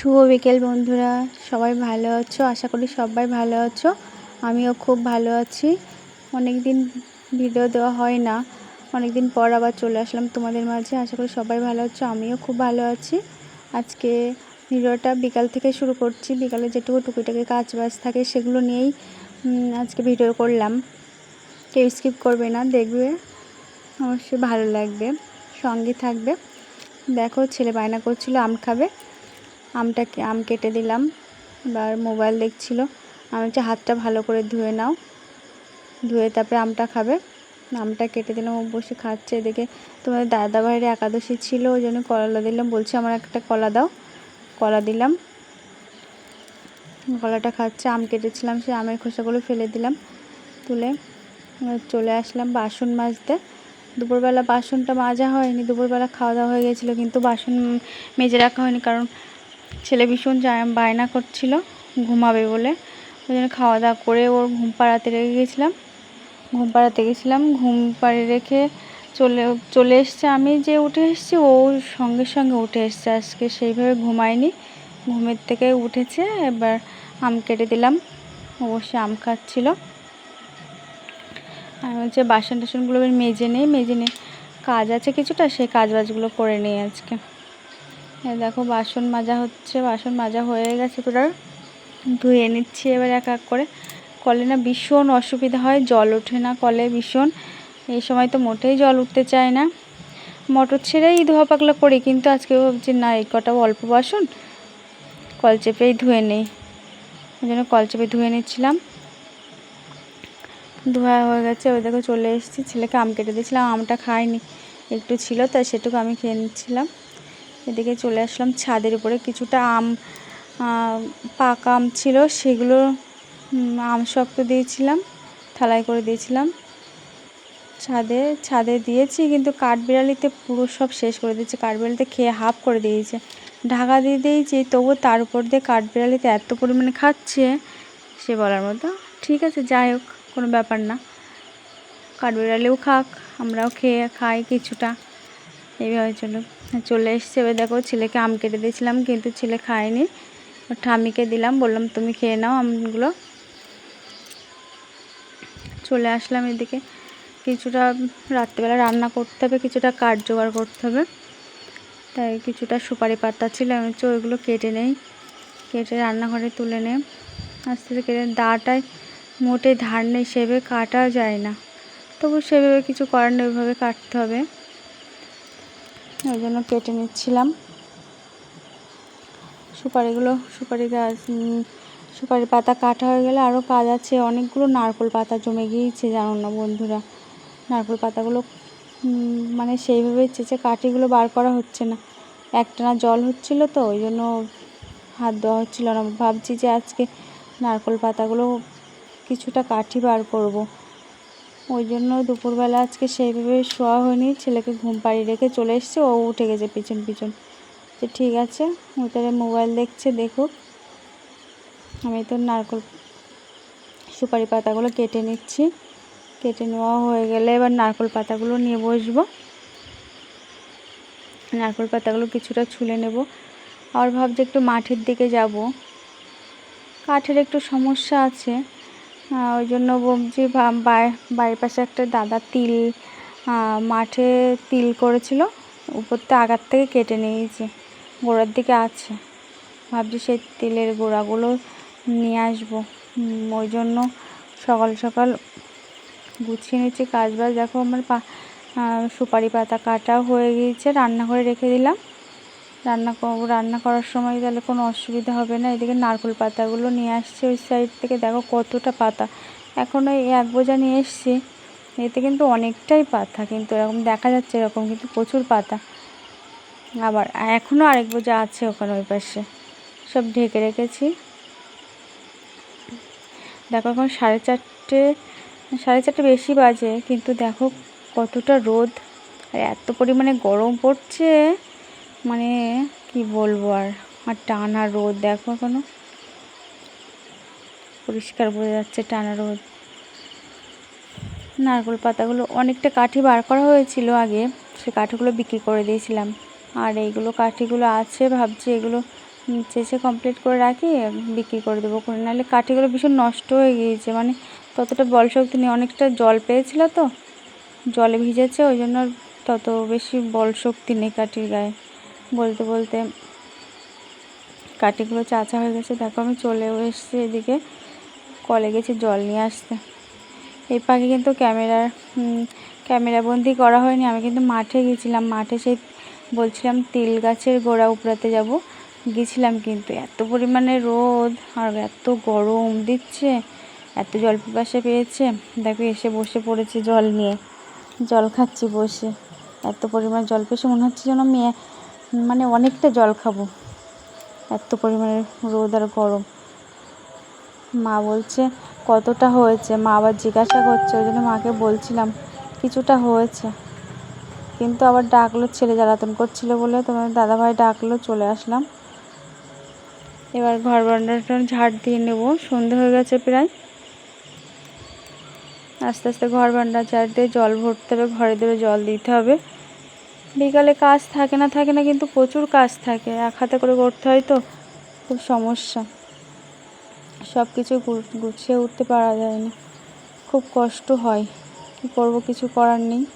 শুভ বিকেল বন্ধুরা, সবাই ভালো আছো? আশা করি সবাই ভালো আছো। আমিও খুব ভালো আছি। অনেক দিন ভিডিও দেওয়া হয় না অনেক দিন পর আবার চলে আসলাম তোমাদের মাঝে। আশা করি সবাই ভালো আছো, আমিও খুব ভালো আছি। আজকে ভিডিওটা বিকাল থেকে শুরু করছি। বিকালে যেটুকু টুকিটাকি কাজ বাজ থাকে সেগুলো নিয়েই আজকে ভিডিও করলাম। কেউ স্কিপ করবে না, দেখবে। অবশ্যই ভালো লাগবে, সঙ্গে থাকবে। দেখো, ছেলে বায়না করছিল, আম খাবে। আমটা আম কেটে দিলাম। এবার মোবাইল দেখছিল। আমি হচ্ছে হাতটা ভালো করে ধুয়ে নাও। ধুয়ে তারপরে আমটা খাবে। আমটা কেটে দিলাম, ও বসে খাচ্ছে এদিকে। তোমাদের দাদা ভাইয়ের একাদশী ছিল, ওই জন্য কলা দিলাম। বলছে, আমার একটা কলা দাও। কলা দিলাম। কলাটা খাচ্ছে, আম কেটেছিলাম সে আমের খোসাগুলো ফেলে দিলাম, তুলে। চলে আসলাম বাসন মাজতে। দুপুরবেলা বাসনটা মাজা হয়নি, দুপুরবেলা খাওয়া দাওয়া হয়ে গেছিল, কিন্তু বাসন মেজে রাখা হয়নি, কারণ ছেলে ভীষণ বায়না করছিল, ঘুমাবে বলে। ওই জন্য খাওয়া দাওয়া করে ওর ঘুম পাড়াতে রেখে গেছিলাম। ঘুম পাড়াতে গেছিলাম, ঘুম পাড়ে রেখে চলে চলে এসছে আমি যে উঠে এসছি, ও সঙ্গে সঙ্গে উঠে এসছে। আজকে সেইভাবে ঘুমায়নি। ঘুমের থেকে উঠেছে, এবার আম কেটে দিলাম। অবশ্যই আম খাচ্ছিল। আমি হচ্ছে বাসন টাসনগুলো মেজে নেই। মেজে নেই কাজ আছে কিছুটা, সেই কাজ বাজগুলো করে নিই আজকে। দেখো, বাসন মাজা হচ্ছে, বাসন মাজা হয়ে গেছে তোরা ধুয়ে নিচ্ছি এবার এক এক করে। কলে না ভীষণ অসুবিধা হয়, জল ওঠে না কলে ভীষণ। এই সময় তো মোটেই জল উঠতে চায় না। মোটর ছেড়েই ধোয়া পাকলা করি, কিন্তু আজকে ভাবছি, না, এই কটা অল্প বাসন কল চেপেই ধুয়ে নেই। ওই জন্য কল চেপে ধুয়ে নিচ্ছিলাম। ধোয়া হয়ে গেছে ওই দেখো চলে এসেছি। ছেলেকে আম কেটে দিয়েছিলাম আমটা খাইনি। একটু ছিল, তাই সেটুকু আমি খেয়ে নিচ্ছিলাম। এদিকে চলে আসলাম ছাদের উপরে। কিছুটা আম পাকা আম ছিল, সেগুলো আম শক্ত দিয়েছিলাম, থালায় করে দিয়েছিলাম। ছাদে ছাদে দিয়েছি, কিন্তু কাঠবিড়ালিতে পুরো সব শেষ করে দিয়েছে। কাঠবিড়ালিতে খেয়ে হাফ করে দিয়েছে। ঢাকা দিয়ে দিয়েছি তবু তার উপর দিয়ে কাঠবিড়ালিতে এত পরিমাণে খাচ্ছে, সে বলার মতো। ঠিক আছে, যাই হোক, কোনো ব্যাপার না। কাঠবিড়ালিও খাক, আমরাও খেয়ে খাই কিছুটা। এইভাবে জন্য। চলে এসছে। এবার দেখো ছেলেকে আম কেটে দিয়েছিলাম, কিন্তু ছেলে খায়নি। ঠামিকে দিলাম, বললাম, তুমি খেয়ে নাও আমগুলো। চলে আসলাম এদিকে। কিছুটা রাত্রিবেলা রান্না করতে হবে, কিছুটা কাঠ জোগাড় করতে হবে। তাই কিছুটা সুপারি পাতা ছিল, আমি হচ্ছে ওইগুলো কেটে নেই। কেটে রান্নাঘরে তুলে নে। আস্তে আস্তে কেটে দাটায় মোটে ধার নেই, সেভাবে কাটা যায় না। তবু সেভাবে কিছু করার নেই, ওইভাবে কাটতে হবে। ওই জন্য কেটে নিচ্ছিলাম। সুপারিগুলো, সুপারি গাছ সুপারি পাতা কাটা হয়ে গেলে আরও কাজ আছে। অনেকগুলো নারকোল পাতা জমে গিয়েছে, জানো না বন্ধুরা? নারকোল পাতাগুলো মানে সেইভাবে চেঁচে কাঠিগুলো বার করা হচ্ছে না। একটানা জল হচ্ছিল তো, ওই জন্য হাত দেওয়া হচ্ছিল না। ভাবছি যে আজকে নারকোল পাতাগুলো কিছুটা কাঠি বার করব। ওই জন্য দুপুরবেলা আজকে সেইভাবে শোয়া হয়নি। ছেলেকে ঘুম পাড়িয়ে রেখে চলে এসছে, ও উঠে গেছে পিছন পিছন। যে ঠিক আছে, ও তাহলে মোবাইল দেখছে, দেখুক। আমি তো নারকল সুপারি পাতাগুলো কেটে নিচ্ছি। কেটে নেওয়া হয়ে গেলে এবার নারকল পাতাগুলো নিয়ে বসবো। নারকল পাতাগুলো কিছুটা ছুলে নেব। আবার ভাবছি একটু মাঠের দিকে যাব। কাঠের একটু সমস্যা আছে। ওই জন্য ভাবছি বাড়ির পাশে একটা দাদা তিল মাঠে তিল করেছিল। উপরতে আগার থেকে কেটে নিয়েছে। গোড়ার দিকে আছে। ভাবছি সেই তিলের গোড়াগুলো নিয়ে আসব। ওই জন্য সকাল সকাল গুছিয়ে নিচ্ছি। কাজ বাজ দেখো আমার পা সুপারি পাতা কাটা হয়ে গিয়েছে। রান্নাঘরে রেখে দিলাম। রান্না রান্না করার সময় তাহলে কোনো অসুবিধা হবে না। এদিকে নারকেল পাতাগুলো নিয়ে আসছে ওই সাইড থেকে। দেখো কতটা পাতা। এখন ওই এক বোঝা নিয়ে এসছি। এতে কিন্তু অনেকটাই পাতা কিন্তু এরকম দেখা যাচ্ছে এরকম কিন্তু প্রচুর পাতা। আবার এখনও আরেক বোঝা আছে ওখানে ওই পাশে। সব ঢেকে রেখেছি। দেখো এখন সাড়ে চারটে সাড়ে চারটে বেশি বাজে, কিন্তু দেখো কতটা রোদ। আর এত পরিমাণে গরম পড়ছে। মানে কি বলব আর? আর টানা রোদ, দেখো এখনও? পরিষ্কার বোঝা যাচ্ছে টানা রোদ। নারকোল পাতাগুলো, অনেকটা কাঠি বার করা হয়েছিল আগে, সে কাঠিগুলো বিক্রি করে দিয়েছিলাম। আর এইগুলো কাঠিগুলো আছে, ভাবছি এগুলো চেঁচে কমপ্লিট করে রাখি, বিক্রি করে দেবো। করে নাহলে কাঠিগুলো ভীষণ নষ্ট হয়ে গিয়েছে মানে ততটা বল শক্তি নেই, অনেকটা জল পেয়েছিল তো, জলে ভিজেছে, ওই জন্য তত বেশি বল শক্তি নেই কাঠির গায়ে। বলতে বলতে কাঠিগুলো চাচা হয়ে গেছে। দেখো আমি চলেও এসেছি এদিকে। কলে গেছি জল নিয়ে আসতে। এই পাখি কিন্তু ক্যামেরার ক্যামেরা বন্দি করা হয়নি। আমি কিন্তু মাঠে গেছিলাম। মাঠে সেই বলছিলাম তিল গাছের গোড়া উপড়াতে যাব। গেছিলাম কিন্তু এত পরিমাণে রোদ আর এত গরম দিচ্ছে। এত জল পিপাসা পেয়েছে। দেখো এসে বসে পড়েছে জল নিয়ে। জল খাচ্ছি বসে। এত পরিমাণ জল পেয়েছে। মনে হচ্ছে যেন মেয়ে মানে অনেকটা জল খাব। এত পরিমাণে রোদ আর গরম। মা বলছে, কতটা হয়েছে? মা আবার জিজ্ঞাসা করছে, ওই জন্য মাকে বলছিলাম, কিছুটা হয়েছে। কিন্তু আবার ডাকলো ছেলে জ্বালাতন করছিল বলে তোমার দাদাভাই ডাকলো, চলে আসলাম। এবার ঘর বারান্দাটা ঝাড় দিয়ে নেব। সন্ধে হয়ে গেছে প্রায়। আস্তে আস্তে ঘর বারান্দা ঝাড় দিয়ে জল ভরতে হবে, ঘরে দেবে জল দিতে হবে। বিকালে কাজ থাকে না থাকে না কিন্তু প্রচুর কাজ থাকে। এক হাতে করে করতে হয় তো, খুব সমস্যা। সব কিছু গুছিয়ে উঠতে পারা যায় না খুব কষ্ট হয়। কী করব, কিছু করার নেই।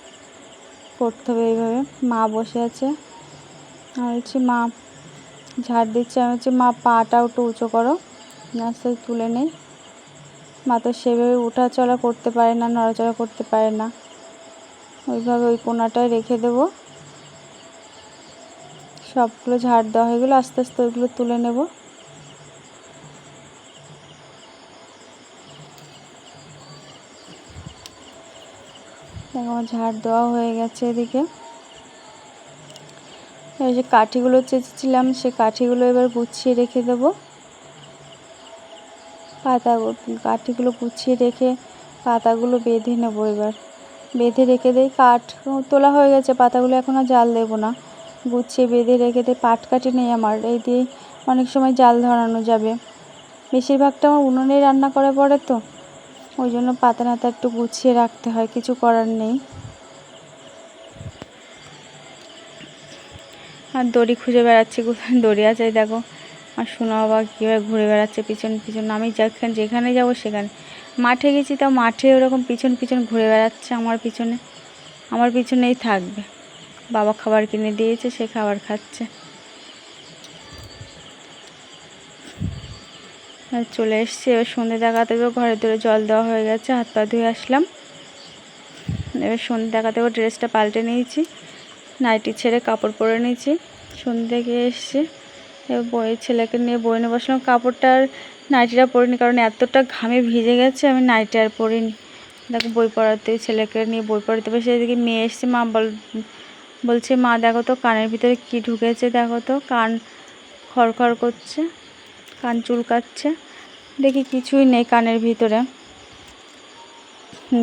করতে হবে এইভাবে। মা বসে আছে। আমি বলছি, মা, ঝাড় দিচ্ছে। আমি বলছি, মা, পাটা একটু উঁচু করো। আস্তে তুলে নেই। মা তো সেভাবে উঠা চলা করতে পারে না, নড়াচড়া করতে পারে না। ওইভাবে ওই কোনাটায় রেখে দেবো। সবগুলো ঝাড় দেওয়া হয়ে গেলো, আস্তে আস্তে ওইগুলো তুলে নেব। আমার ঝাড় দেওয়া হয়ে গেছে এদিকে। এই যে কাঠিগুলো চেঁচেছিলাম, সে কাঠিগুলো এবার গুছিয়ে রেখে দেবো। পাতা, কাঠিগুলো গুছিয়ে রেখে পাতাগুলো বেঁধে নেব এবার। বেঁধে রেখে দেই, কাঠ তোলা হয়ে গেছে, পাতাগুলো এখন আর জাল দেবো না। গুছিয়ে বেঁধে রেখে দিই পাট কাঠি নেই আমার। এই দিয়ে অনেক সময় জাল ধরানো যাবে। বেশিরভাগটা আমার উনুনেই রান্না করে পড়ে তো। ওই জন্য পাতা নাতা একটু গুছিয়ে রাখতে হয়, কিছু করার নেই। আর দড়ি খুঁজে বেড়াচ্ছি কোথায় দড়ি আছে দেখো। আর শোনা বাবা কীভাবে ঘুরে বেড়াচ্ছে পিছন পিছন। আমি যেখানে যেখানে যাব সেখানে। মাঠে গেছি তাও মাঠে ওরকম পিছন পিছন ঘুরে বেড়াচ্ছে আমার পিছনে। আমার পিছনেই থাকবে। বাবা খাবার কিনে দিয়েছে, সে খাবার খাচ্ছে। চলে এসছি, এবার সন্ধে দেখাতে হবে, ঘরে ধরে জল দেওয়া হয়ে গেছে, হাত পা ধুয়ে আসলাম। এবার সন্ধে দেখাতে হবে, ড্রেসটা পাল্টে নিয়েছি, নাইটি ছেড়ে কাপড় পরে নিয়েছি। সন্ধে গিয়ে এসছি এবার বইয়ের ছেলেকে নিয়ে বই নিয়ে বসলাম, কাপড়টা আর নাইটিটা পরিনি, কারণ এতটা ঘামে ভিজে গেছে, আমি নাইটি আর পরিনি। দেখো, বই পড়াতে, ছেলেকে নিয়ে বই পড়াতে বসে এদিকে মেয়ে এসছে, মা বল বলছে, মা, দেখো তো, কানের ভিতরে কি ঢুকেছে, দেখো তো, কান খড়খড় করছে, কান চুলকাচ্ছে, দেখি কিছুই নেই কানের ভিতরে।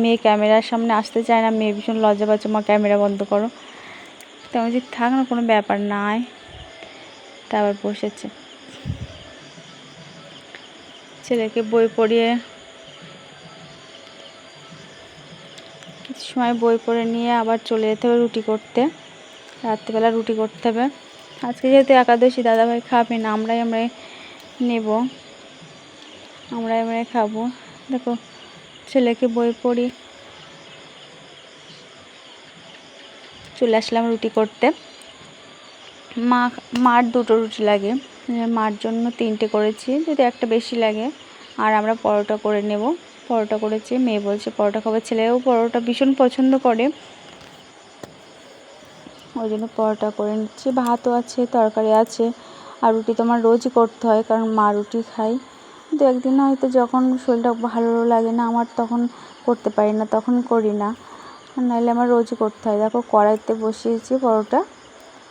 মেয়ে ক্যামেরার সামনে আসতে চায় না, মেয়ে ভীষণ লজ্জা পাচ্ছে, মা, ক্যামেরা বন্ধ করো। তো আমি থাক না, কোনো ব্যাপার নাই। তারপর বসেছে। ছেলেকে বই পড়িয়ে, কিছু সময় বই পড়ে নিয়ে আবার চলে যেতে হবে রুটি করতে। রাত্রিবেলা রুটি করতে হবে। আজকে যেহেতু একাদশী, দাদাভাই খাবে না, আমরাই আমরাই নেব। আমরাই আমরাই খাব। দেখো, ছেলেকে বই পড়ি। চলে আসলাম রুটি করতে। মা, মার দুটো রুটি লাগে। মার জন্য তিনটে করেছি, যদি একটা বেশি লাগে। আর আমরা পরোটা করে নেব। পরোটা করেছি, মেয়ে বলছে পরোটা খাবার ছেলেও পরোটা ভীষণ পছন্দ করে। ওই জন্য পরোটা করে নিচ্ছি। ভাতও আছে, তরকারি আছে, আর রুটি তো আমার রোজই করতে হয়, কারণ মা রুটি খাই দু একদিন হয়তো যখন শরীরটা ভালো লাগে না, আমার তখন করতে পারি না, তখন করি না। নাহলে আমার রোজই করতে হয়। দেখো, কড়াইতে বসিয়েছি পরোটা।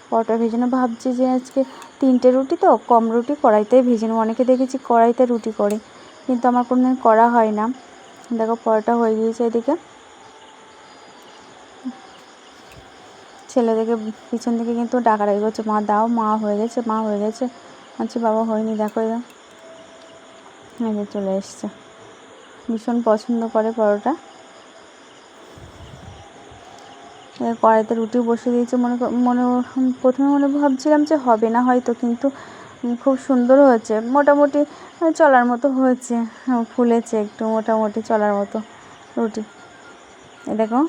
পরোটা ভেজানো ভাবছি যে আজকে তিনটে রুটি তো, কম রুটি কড়াইতে ভেজে নেব। অনেকে দেখেছি কড়াইতে রুটি করে, কিন্তু আমার কোনো দিন করা হয় না। দেখো, পরোটা হয়ে গিয়েছে এদিকে। ছেলেদেরকে পিছন থেকে কিন্তু ডাকাডাকি করছে। মা দাও মা হয়ে গেছে মা হয়ে গেছে। বলছি বাবা হয়নি দেখো এই চলে এসছে। ভীষণ পছন্দ করে পরোটা। কড়াইতে রুটি বসিয়ে দিয়েছে মনে মনে প্রথমে মনে ভাবছিলাম যে হবে না হয়তো কিন্তু খুব সুন্দর হয়েছে। মোটামুটি চলার মতো হয়েছে। হ্যাঁ, ফুলেছে একটু মোটামুটি চলার মতো রুটি। এ দেখো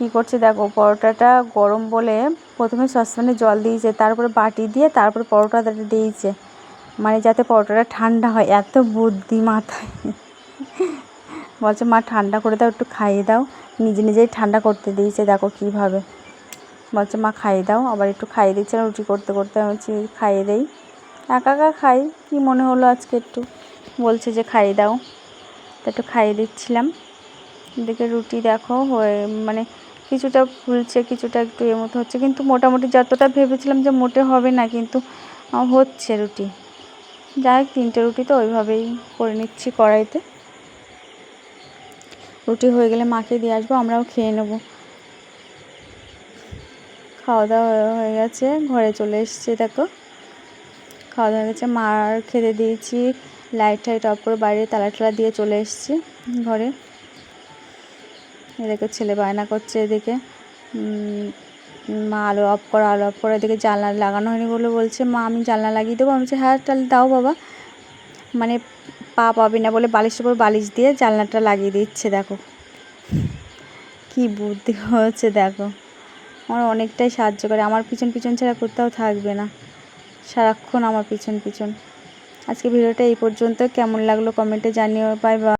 কী করছে দেখো, পরোটাটা গরম বলে প্রথমে সসপ্যানে জল দিয়েছে, তারপরে বাটি দিয়ে তারপরে পরোটাটা দিয়েছে। মানে যাতে পরোটাটা ঠান্ডা হয়, এত বুদ্ধি মাথায়। বলছে, মা, ঠান্ডা করে দাও, একটু খাইয়ে দাও। নিজে নিজেই ঠান্ডা করতে দিয়েছে, দেখো কীভাবে। বলছে, মা, খাইয়ে দাও। আবার একটু খাইয়ে দিচ্ছে না রুটি করতে করতে আমি বলছি, খাইয়ে দেই। একা একা খাই, কী মনে হলো আজকে একটু? বলছে যে, খাইয়ে দাও। তা একটু খাইয়ে দিচ্ছিলাম। এদিকে রুটি দেখো হয়ে মানে কিছুটা ফুলছে, কিছুটা একটু এর মতো হচ্ছে। কিন্তু মোটামুটি যতটা ভেবেছিলাম যে মোটে হবে না, কিন্তু হচ্ছে রুটি। যাই হোক, তিনটে রুটি তো ওইভাবেই করে নিচ্ছি কড়াইতে। রুটি হয়ে গেলে মাকে দিয়ে আসব, আমরাও খেয়ে নেব। খাওয়া দাওয়া হয়ে- গেছে, ঘরে চলে এসেছি, দেখো। খাওয়া দাওয়া হয়ে গেছে, মার খেতে দিয়েছি লাইট টাইট অফ করে বাইরে তালা টালা দিয়ে চলে এসেছি ঘরে। এদিকে ছেলে বায়না করছে এদিকে। মা আলো অফ করো, আলো অফ করে, এদিকে জানলা লাগানো হয়নি বলে বলছে, মা, আমি জানলা লাগিয়ে দেবো। আমি বলছি হ্যাঁ তাহলে দাও বাবা। মানে পা পাবি না বলে বালিশের উপর বালিশ দিয়ে জানলাটা লাগিয়ে দিচ্ছে, দেখো। কি বুদ্ধি হচ্ছে, দেখো। আমার অনেকটাই সাহায্য করে। আমার পিছন পিছন ছাড়া কোথাও থাকবে না। সারাক্ষণ আমার পিছন পিছন। আজকে ভিডিওটা এই পর্যন্ত। কেমন লাগল কমেন্টে জানিও। Bye bye.